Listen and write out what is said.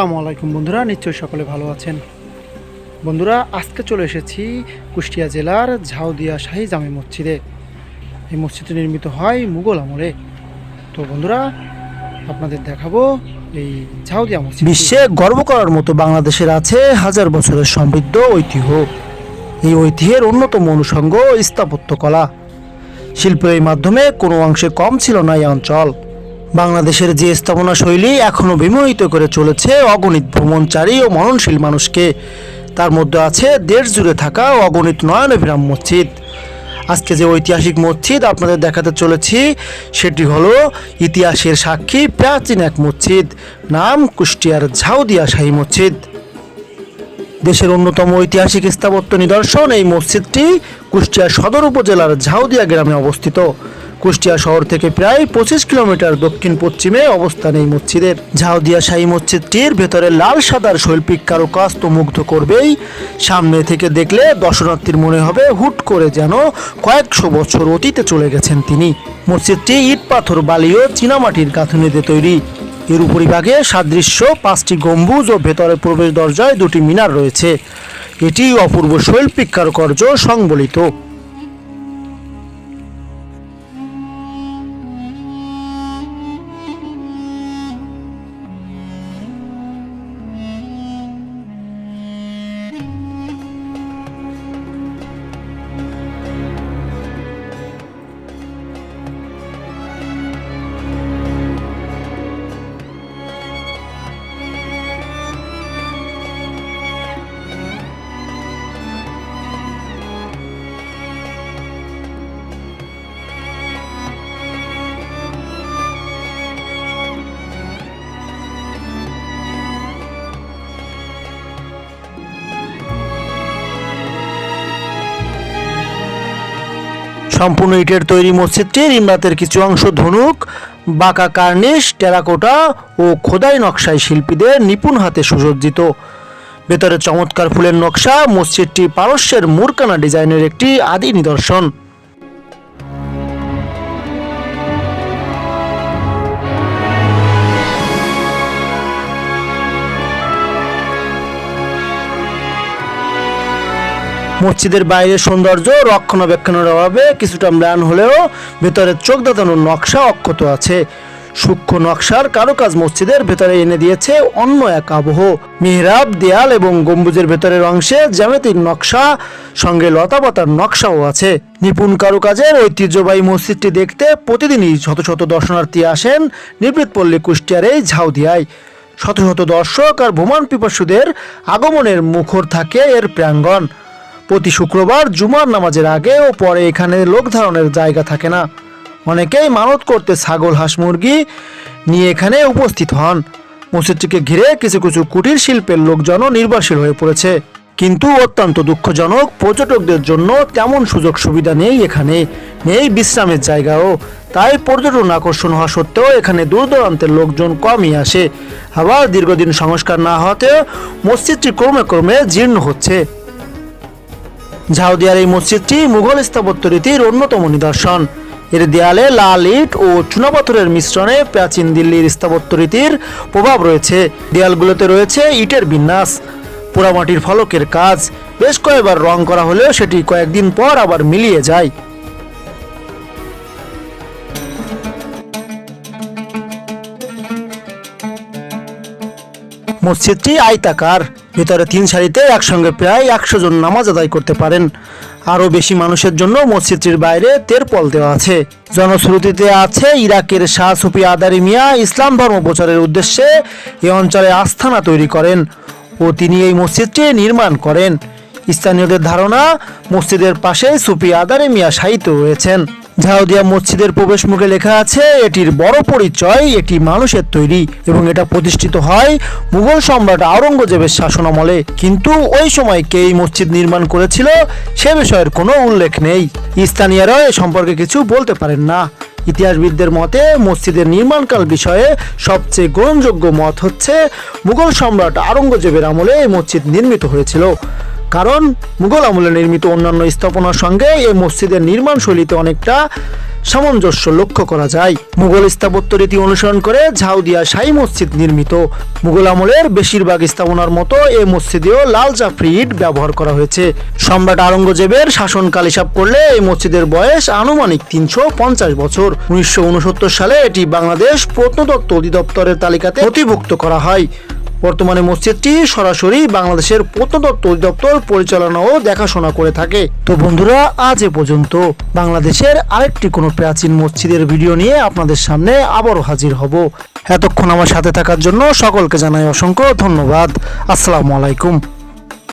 আসসালামু আলাইকুম বন্ধুরা, নিশ্চয়ই সকলে ভালো আছেন। বন্ধুরা, আজকে চলে এসেছি কুষ্টিয়া জেলার ঝাউদিয়া শাহী জামে মসজিদে। এই মসজিদটি নির্মিত হয় মুঘল আমলে। তো বন্ধুরা, আপনাদের দেখাবো এই ঝাউদিয়া মসজিদ বিশ্বে গর্ব করার মতো বাংলাদেশের আছে হাজার বছরের সমৃদ্ধ ঐতিহ্য। এই ঐতিহ্যের অন্যতম অনুষঙ্গ স্থাপত্যকলা। শিল্পের মাধ্যমে কোনো অংশে কম ছিল না এই অঞ্চল। বাংলাদেশের যে স্থাপনা শৈলী এখনও বিমোহিত করে চলেছে অগণিত ভ্রমণচারী ও মননশীল মানুষকে। তার মধ্যে আছে দেশ জুড়ে থাকা অগণিত নয়নবিরাম মসজিদ। আজকে যে ঐতিহাসিক মসজিদ আপনাদের দেখাতে চলেছি, সেটি হলো ইতিহাসের সাক্ষী প্রাচীন এক মসজিদ, নাম কুষ্টিয়ার ঝাউদিয়া শাহী মসজিদ। দেশের অন্যতম ঐতিহাসিক স্থাপত্য নিদর্শন এই মসজিদটি কুষ্টিয়া সদর উপজেলার ঝাউদিয়া গ্রামে অবস্থিত। কুষ্টিয়া শহর থেকে প্রায় পঁচিশ কিলোমিটার দক্ষিণ পশ্চিমে অবস্থান এই মসজিদের। ঝাউদিয়া শাহী মসজিদটির ভেতরে লাল সাদার শৈল্পিক কারুকাজ তো মুগ্ধ করবেই। সামনে থেকে দেখলে দর্শনার্থীর মনে হবে হুট করে যেন কয়েকশো বছর অতীতে চলে গেছেন তিনি। মসজিদটি ইট পাথর বালি ও চীনামাটির গাঁথুনিতে তৈরি। এর উপরিভাগে সাদৃশ্য পাঁচটি গম্বুজ ও ভেতরে প্রবেশ দরজায় দুটি মিনার রয়েছে। এটি অপূর্ব শৈল্পিক কারুকার্য সংবলিত। সম্পূর্ণ ইটের তৈরি মসজিদটির ইমরাতের কিছু অংশ ধনুক, বাঁকা কার্নিশ, টেরাকোটা ও খোদাই নকশায় শিল্পীদের নিপুণ হাতে সুসজ্জিত। ভেতরে চমৎকার ফুলের নকশা, মসজিদটি পারস্যের মুরকানা ডিজাইনের একটি আদি নিদর্শন। মসজিদের বাইরের সৌন্দর্য, রক্ষণাবেক্ষণের অভাবে কিছুটা ম্লান হলেও ভেতরে চোখ দাঁতানোর নকশা অক্ষত আছে। সূক্ষ্ম নকশার কারুকাজ মসজিদের ভেতরে এনে দিয়েছে অন্য এক আবহ। মিহরাব, দেয়াল এবং গম্বুজের ভেতরের অংশে জ্যামিতিক নকশা, সঙ্গে লতাপাতার নকশাও আছে। নিপুণ কারুকাজের ঐতিহ্যবাহী মসজিদটি দেখতে প্রতিদিনই শত শত দর্শনার্থী আসেন নিবৃতপল্লী কুষ্টিয়ার এই ঝাউদিয়ায়। শত শত দর্শক আর ভ্রমণ পিপাসুদের আগমনের মুখর থাকে এর প্রাঙ্গণ। প্রতি শুক্রবার জুমার নামাজের আগে ও পরে এখানে লোক ধারণের জায়গা থাকে না। অনেকেই মানত করতে ছাগল, হাঁস, মুরগি নিয়ে এখানে উপস্থিত হন। মসজিদটিকে ঘিরে কিছু কিছু কুটির শিল্পের লোকজনও নির্ভরশীল হয়ে পড়েছে। কিন্তু অত্যন্ত দুঃখজনক পর্যটকদের জন্য তেমন সুযোগ সুবিধা নেই এখানে। নেই বিশ্রামের জায়গাও। তাই পর্যটন আকর্ষণ হওয়া সত্ত্বেও এখানে দূর দূরান্তের লোকজন কমই আসে। আবার দীর্ঘদিন সংস্কার না হওয়াতেও মসজিদটি ক্রমে ক্রমে জীর্ণ হচ্ছে। ঝাউদিয়ার এই মসজিদটি মুঘল স্থাপত্য রীতির অন্যতম নিদর্শন। এর দেয়ালে লাল ইট ও চুনাপাথরের মিশ্রণে প্রাচীন দিল্লির স্থাপত্য রীতির প্রভাব রয়েছে। দেয়ালগুলোতে রয়েছে ইটের বিন্যাস, পোড়ামাটির ফলকের কাজ। বেশ কয়েকবার রং করা হলেও সেটি কয়েকদিন পর আবার মিলিয়ে যায়। মসজিদটি আয়তাকার। ভেতরে তিন সারিতে একসঙ্গে প্রায় একশো জন নামাজ আদায় করতে পারেন। আরও বেশি মানুষের জন্য মসজিদটির বাইরে তেরপল দেওয়া আছে। জনশ্রুতিতে আছে ইরাকের শাহ সুফি আদারি মিয়া ইসলাম ধর্ম প্রচারের উদ্দেশ্যে এ অঞ্চলে আস্থানা তৈরি করেন ও তিনি এই মসজিদটি নির্মাণ করেন। স্থানীয়দের ধারণা, মসজিদের পাশে সুফি আদারে মিয়া সাহিত্য রয়েছেন। ঝাউদিয়া মসজিদের প্রবেশ মুখে লেখা আছে, এটির বড় পরিচয় এটি মানুষের তৈরি এবং এটা প্রতিষ্ঠিত হয় মুঘল সম্রাট আওরঙ্গজেবের শাসনামলে। কিন্তু ওই সময় কে এই মসজিদ নির্মাণ করেছিল সে বিষয়ের কোনো উল্লেখ নেই। স্থানীয়রা এ সম্পর্কে কিছু বলতে পারেন না। ইতিহাসবিদদের মতে, মসজিদের নির্মাণকাল বিষয়ে সবচেয়ে গ্রহণযোগ্য মত হচ্ছে মুঘল সম্রাট আওরঙ্গজেবের আমলে এই মসজিদ নির্মিত হয়েছিল। কারণ মুঘল আমলে নির্মিত অন্যান্য স্থাপনার সঙ্গে এই মসজিদের নির্মাণ শৈলীতে অনেকটা সামঞ্জস্য লক্ষ্য করা যায়। মুঘল স্থাপত্য রীতি অনুসরণ করে ঝাউদিয়া শাহী মসজিদ নির্মিত। মুঘল আমলের বেশিরভাগ স্থাপনার মতো এই মসজিদেও লাল জাফরি ইট ব্যবহার করা হয়েছে। সম্রাট আওরঙ্গজেবের শাসনকাল হিসাব করলে এই মসজিদের বয়স আনুমানিক তিনশো পঞ্চাশ বছর। উনিশশো উনসত্তর সালে এটি বাংলাদেশ প্রত্নতত্ত্ব অধিদপ্তরের তালিকাতে নথিভুক্ত করা হয়। বর্তমানে মসজিদটি সরাসরি বাংলাদেশের প্রত্নতত্ত্ব অধিদপ্তর পরিচালনা ও দেখাশোনা করে থাকে। তো বন্ধুরা, আজ এ পর্যন্ত বাংলাদেশের আরেকটি কোনো প্রাচীন মসজিদের ভিডিও নিয়ে আপনাদের সামনে আবারও হাজির হব। এতক্ষণ আমার সাথে থাকার জন্য সকলকে জানাই অসংখ্য ধন্যবাদ। আসসালামু আলাইকুম।